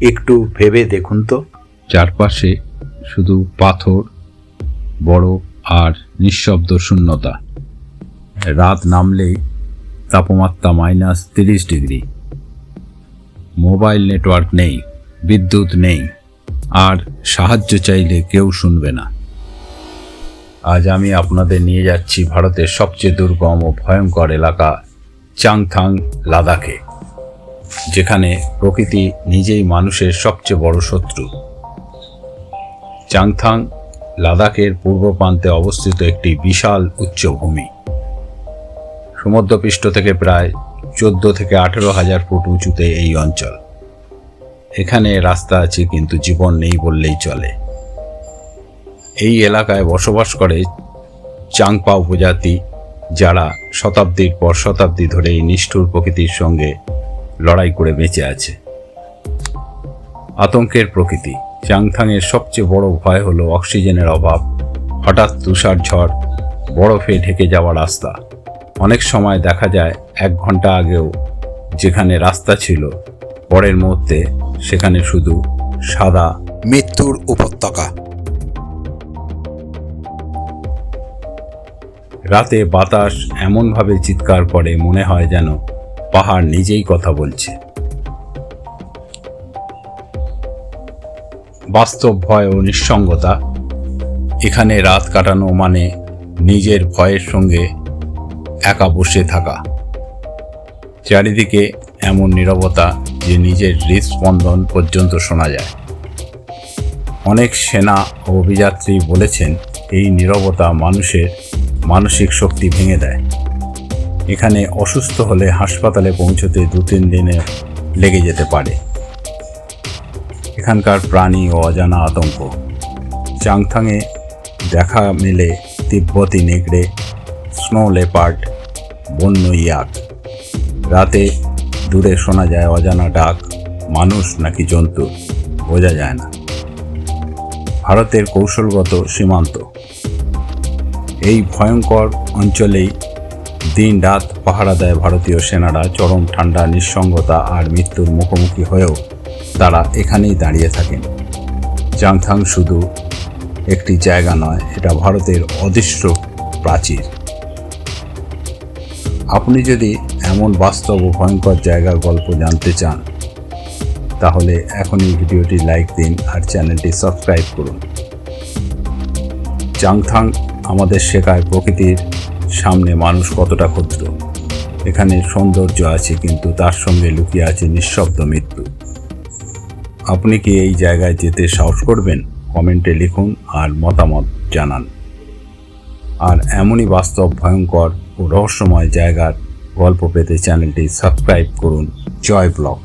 একটু ভেবে দেখুন তো। চারপাশে শুধু পাথর বরফ আর নিঃশব্দ শূন্যতা। রাত নামলেই তাপমাত্রা মাইনাস তিরিশ ডিগ্রি। মোবাইল নেটওয়ার্ক নেই, বিদ্যুৎ নেই, আর সাহায্য চাইলে কেউ শুনবে না। আজ আমি আপনাদের নিয়ে যাচ্ছি ভারতের সবচেয়ে দুর্গম ও ভয়ঙ্কর এলাকা, চাংথাং, লাদাখে। যেখানে প্রকৃতি নিজেই মানুষের সবচেয়ে বড় শত্রু। চাংথাং লাদাখের পূর্ব প্রান্তে অবস্থিত একটি বিশাল উচ্চভূমি সমুদ্রপৃষ্ঠ থেকে প্রায় চোদ্দ থেকে আঠেরো হাজার ফুট উঁচুতে এই অঞ্চল। এখানে রাস্তা আছে কিন্তু জীবন নেই বললেই চলে। এই এলাকায় বসবাস করে চাংপা উপজাতি, যারা শতাব্দীর পর শতাব্দী ধরে এই নিষ্ঠুর প্রকৃতির সঙ্গে লড়াই করে বেঁচে আছে। আতঙ্কের প্রকৃতি। চাংথাংয়ের সবচেয়ে বড় ভয় হলো অক্সিজেনের অভাব। হঠাৎ তুষার ঝড় বরফে ঢেকে যাওয়া রাস্তা। অনেক সময় দেখা যায় এক ঘণ্টা আগেও যেখানে রাস্তা ছিল পরের মুহূর্তে সেখানে শুধু সাদা মৃত্যুর উপত্যকা। রাতে বাতাস এমনভাবে চিৎকার করে মনে হয় যেন পাহাড় নিজেই কথা বলছে। বাস্তব ভয় ও নিঃসঙ্গতা, এখানে রাত কাটানো মানে নিজের ভয়ের সঙ্গে একা বসে থাকা। চারিদিকে এমন নীরবতা যে নিজের হৃদস্পন্দন পর্যন্ত শোনা যায়। অনেক সেনা ও অভিযাত্রী বলেছেন, এই নীরবতা মানুষের মানসিক শক্তি ভেঙে দেয়। এখানে অসুস্থ হলে হাসপাতালে পৌঁছতে দু তিন দিনে লেগে যেতে পারে। এখানকার প্রাণী ও অজানা আতঙ্ক। চাংথাংয়ে দেখা মেলে তিব্বতী নেকড়ে স্নো লেপার্ড, বন্য ইয়াক। রাতে দূরে শোনা যায় অজানা ডাক, মানুষ নাকি জন্তু, বোঝা যায় না। ভারতের কৌশলগত সীমান্ত। এই ভয়ঙ্কর অঞ্চলেই দিন রাত পাহারা দেয় ভারতীয় সেনারা চরম ঠান্ডা, নিঃসঙ্গতা আর মৃত্যুর মুখোমুখি হয়েও তারা এখানেই দাঁড়িয়ে থাকেন। চাংথাং শুধু একটি জায়গা নয়, এটা ভারতের অদৃশ্য প্রাচীর। আপনি যদি এমন বাস্তব ও ভয়ঙ্কর জায়গার গল্প জানতে চান, তাহলে এখনই ভিডিওটি লাইক দিন আর চ্যানেলটি সাবস্ক্রাইব করুন। চাংথাং আমাদের শেখায় প্রকৃতির সামনে মানুষ কতটা ক্ষুদ্র এখানে সৌন্দর্য আছে, কিন্তু তার সঙ্গে লুকিয়ে আছে নিঃশব্দ মৃত্যু। আপনি কি এই জায়গায় যেতে সাহস করবেন? কমেন্টে লিখুন আর মতামত জানান। আর এমনই বাস্তব, ভয়ঙ্কর ও রহস্যময় জায়গার গল্প পেতে চ্যানেলটি সাবস্ক্রাইব করুন। জয় ব্লগ